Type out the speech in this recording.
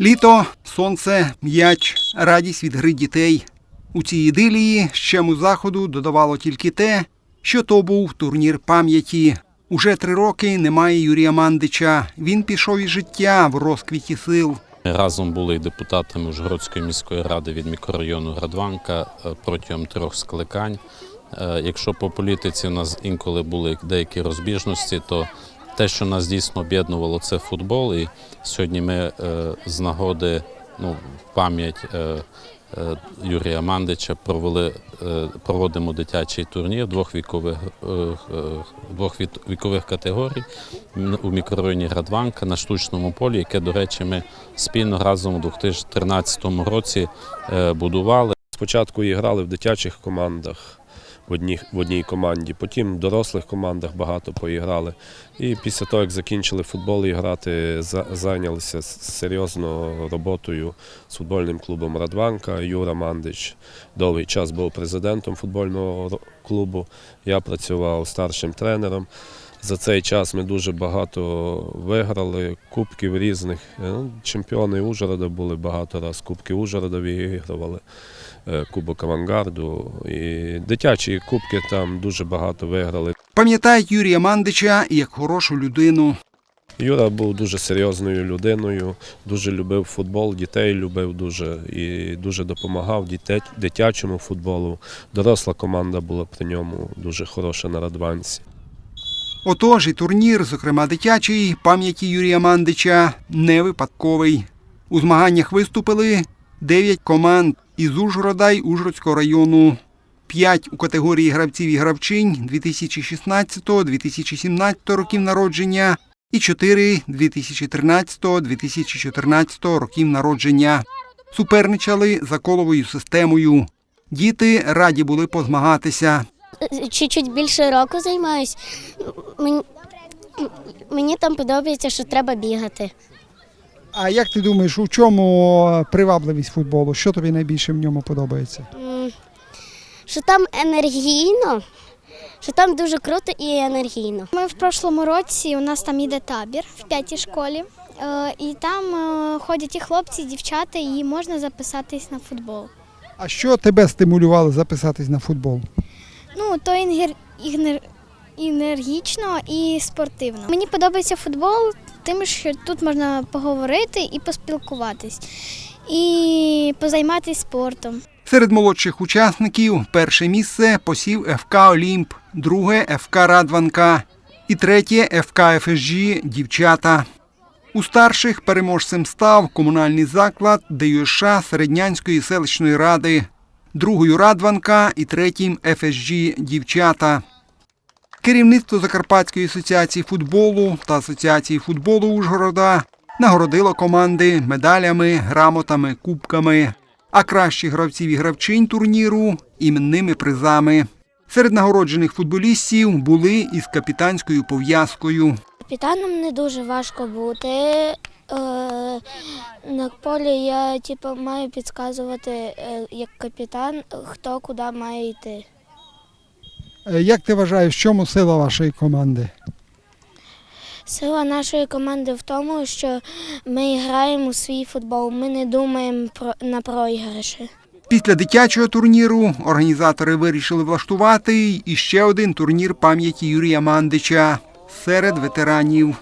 Літо, сонце, м'яч, радість від гри дітей. У цій ідилії щему заходу додавало тільки те, що то був турнір пам'яті. Уже три роки немає Юрія Мандича. Він пішов із життя в розквіті сил. Разом були депутатами Ужгородської міської ради від мікрорайону Градванка е, протягом трьох скликань. Е, Якщо по політиці у нас інколи були деякі розбіжності, то те, що нас дійсно об'єднувало, це футбол. І сьогодні ми е, з нагоди ну, пам'ять е, е, Юрія Мандича провели, проводимо дитячий турнір двох вікових, двох вікових категорій у мікрорайоні Градванка на штучному полі, яке, до речі, ми спільно разом у 2013 році будували. Спочатку і грали в дитячих командах в одній, в одній команді, потім в дорослих командах багато поіграли. І після того, як закінчили футбол і грати, за- зайнялися серйозно роботою з футбольним клубом Радванка. Юра Мандич довгий час був президентом футбольного клубу. Я працював старшим тренером. За цей час ми дуже багато виграли кубків різних. Е, ну, Чемпіони Ужгорода були багато разів. Кубки Ужгорода вигравали, е, Кубок Авангарду. І дитячі кубки там дуже багато виграли. Пам'ятають Юрія Мандича як хорошу людину. Юра був дуже серйозною людиною, дуже любив футбол, дітей любив дуже і дуже допомагав дитячому футболу. Доросла команда була при ньому дуже хороша на Радванці. Отож і турнір, зокрема дитячий, пам'яті Юрія Мандича, не випадковий. У змаганнях виступили 9 команд із Ужгорода й Ужгородського району. 5 у категорії гравців і гравчинь 2016-2017 років народження і 4 2013-2014 років народження. Суперничали за коловою системою. Діти раді були позмагатися. Чуть-чуть більше року займаюсь. Мені, мені там подобається, що треба бігати. А як ти думаєш, у чому привабливість футболу? Що тобі найбільше в ньому подобається? Що там енергійно, що там дуже круто і енергійно. Ми в прошлому році у нас там іде табір в п'ятій школі, е, і там е, ходять і хлопці, і дівчата, і можна записатись на футбол. А що тебе стимулювало записатись на футбол? Ну, то інгер... ігнер... енергічно і спортивно. Мені подобається футбол, тим, що тут можна поговорити і поспілкуватись, і позайматися спортом. Серед молодших учасників перше місце посів ФК Олімп, друге ФК Радванка і третє ФК ФСЖ Дівчата. У старших переможцем став комунальний заклад ДЮШ Середнянської селищної ради, другою Радванка і третім ФСЖ Дівчата. Керівництво Закарпатської асоціації футболу та Асоціації футболу Ужгорода нагородило команди медалями, грамотами, кубками, а кращі гравців і гравчинь турніру іменними призами. Серед нагороджених футболістів були із капітанською пов'язкою. Капітаном не дуже важко бути. Е, на полі я типу, маю підказувати е, як капітан, хто куди має йти. Е, Як ти вважаєш, в чому сила вашої команди? Сила нашої команди в тому, що ми граємо у свій футбол. Ми не думаємо про на програші. Після дитячого турніру організатори вирішили влаштувати і ще один турнір пам'яті Юрія Мандича серед ветеранів.